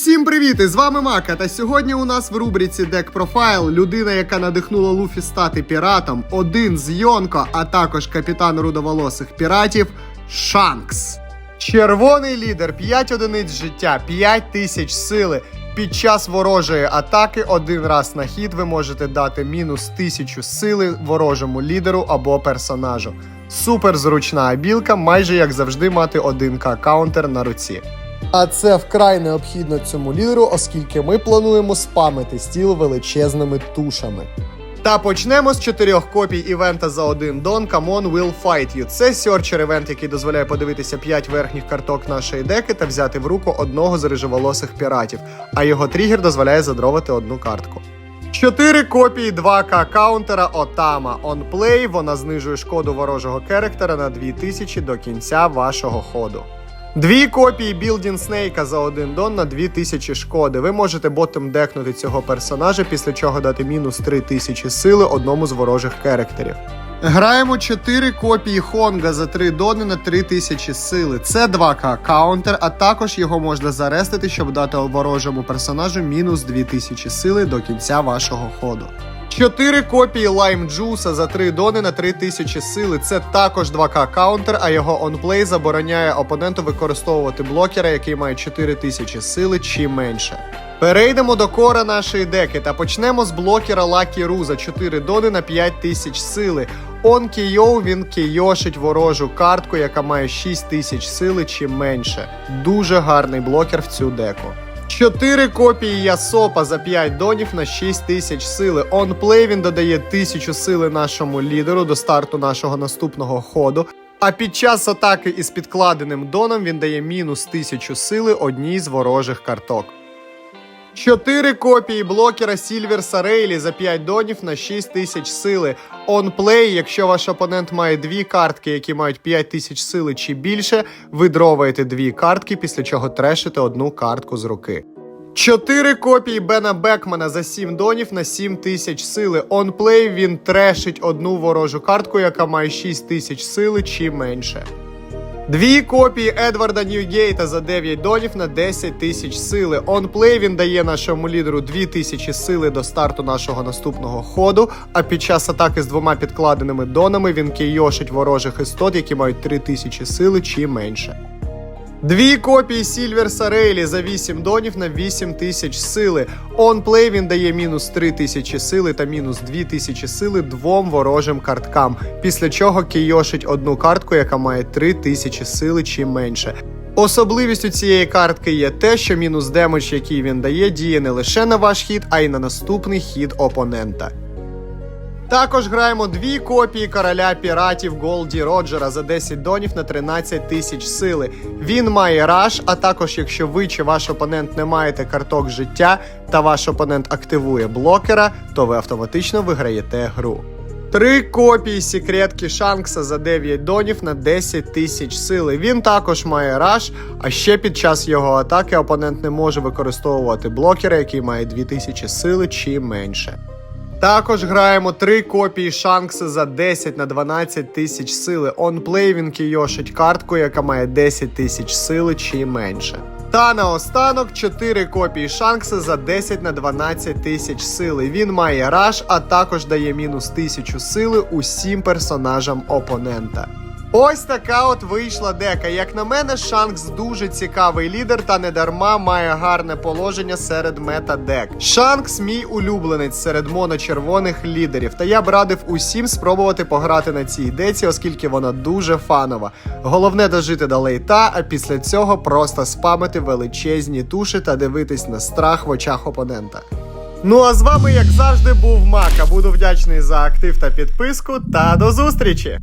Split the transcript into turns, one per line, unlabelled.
Усім привіт! І з вами Мака. Та сьогодні у нас в рубриці Deck Profile людина, яка надихнула Луфі стати піратом, один з Йонко, а також капітан рудоволосих піратів Шанкс. Червоний лідер 5 одиниць життя, 5 тисяч сили. Під час ворожої атаки один раз на хід ви можете дати мінус тисячу сили ворожому лідеру або персонажу. Супер зручна абілка, майже як завжди мати 1К каунтер на руці. А це вкрай необхідно цьому лідеру, оскільки ми плануємо спамити стіл величезними тушами. Та почнемо з чотирьох копій івента за один дон on, Will Fight You. Це серчер івент, який дозволяє подивитися 5 верхніх карток нашої деки та взяти в руку одного з рижеволосих піратів, а його тригер дозволяє задровати одну картку. Чотири копії 2К каунтера Отама. On play вона знижує шкоду ворожого керектера на 2000 до кінця вашого ходу. Дві копії Білдін Снейка за один дон на 2000 шкоди. Ви можете ботом декнути цього персонажа, після чого дати мінус 3000 сили одному з ворожих керектерів. Граємо 4 копії Хонга за 3 дони на 3000 сили. Це 2К каунтер, а також його можна зарестити, щоб дати ворожому персонажу мінус 2000 сили до кінця вашого ходу. 4 копії Лайм Джуса за 3 дони на 3000 сили. Це також 2К каунтер, а його онплей забороняє опоненту використовувати блокера, який має 4000 сили чи менше. Перейдемо до кора нашої деки та почнемо з блокера Lucky Ru за 4 дони на 5000 сили. Он Кійоу він кійошить ворожу картку, яка має 6000 сили чи менше. Дуже гарний блокер в цю деку. Чотири копії Ясопа за 5 донів на 6 тисяч сили. Онплей він додає 1000 сили нашому лідеру до старту нашого наступного ходу. А під час атаки із підкладеним доном він дає мінус 1000 сили одній з ворожих карток. Чотири копії блокера Сільверса Рейлі за 5 донів на 6 тисяч сили. Онплей, якщо ваш опонент має дві картки, які мають 5 тисяч сили чи більше, ви дроваєте дві картки, після чого трешите одну картку з руки. Чотири копії Бена Бекмана за 7 донів на 7 тисяч сили. Онплей він трешить одну ворожу картку, яка має 6 тисяч сили чи менше. Дві копії Едварда Ньюгейта за 9 донів на 10 тисяч сили. Онплей він дає нашому лідеру 2 тисячі сили до старту нашого наступного ходу. А під час атаки з двома підкладеними донами він кейошить ворожих істот, які мають 3 тисячі сили чи менше. Дві копії Сільверса Рейлі за 8 донів на 8 тисяч сили. Онплей він дає мінус 3 тисячі сили та мінус 2 тисячі сили двом ворожим карткам, після чого кейошить одну картку, яка має 3 тисячі сили чи менше. Особливістю цієї картки є те, що мінус демедж, який він дає, діє не лише на ваш хід, а й на наступний хід опонента. Також граємо дві копії короля піратів Голді Роджера за 10 донів на 13 тисяч сили. Він має раш, а також, якщо ви чи ваш опонент не маєте карток життя та ваш опонент активує блокера, то ви автоматично виграєте гру. Три копії секретки Шанкса за 9 донів на 10 тисяч сили. Він також має раш, а ще під час його атаки опонент не може використовувати блокера, який має 2000 сили чи менше. Також граємо три копії Шанкса за 10 на 12 тисяч сили. Онплей він кійошить картку, яка має 10 тисяч сили чи менше. Та наостанок 4 копії Шанкса за 10 на 12 тисяч сили. Він має раш, а також дає мінус 1000 сили усім персонажам опонента. Ось така от вийшла дека. Як на мене, Шанкс дуже цікавий лідер та недарма має гарне положення серед мета-дек. Шанкс мій улюбленець серед моночервоних лідерів. Та я б радив усім спробувати пограти на цій деці, оскільки вона дуже фанова. Головне дожити до лейта, а після цього просто спамити величезні туші та дивитись на страх в очах опонента. Ну а з вами, як завжди, був Мака. Буду вдячний за актив та підписку. Та до зустрічі!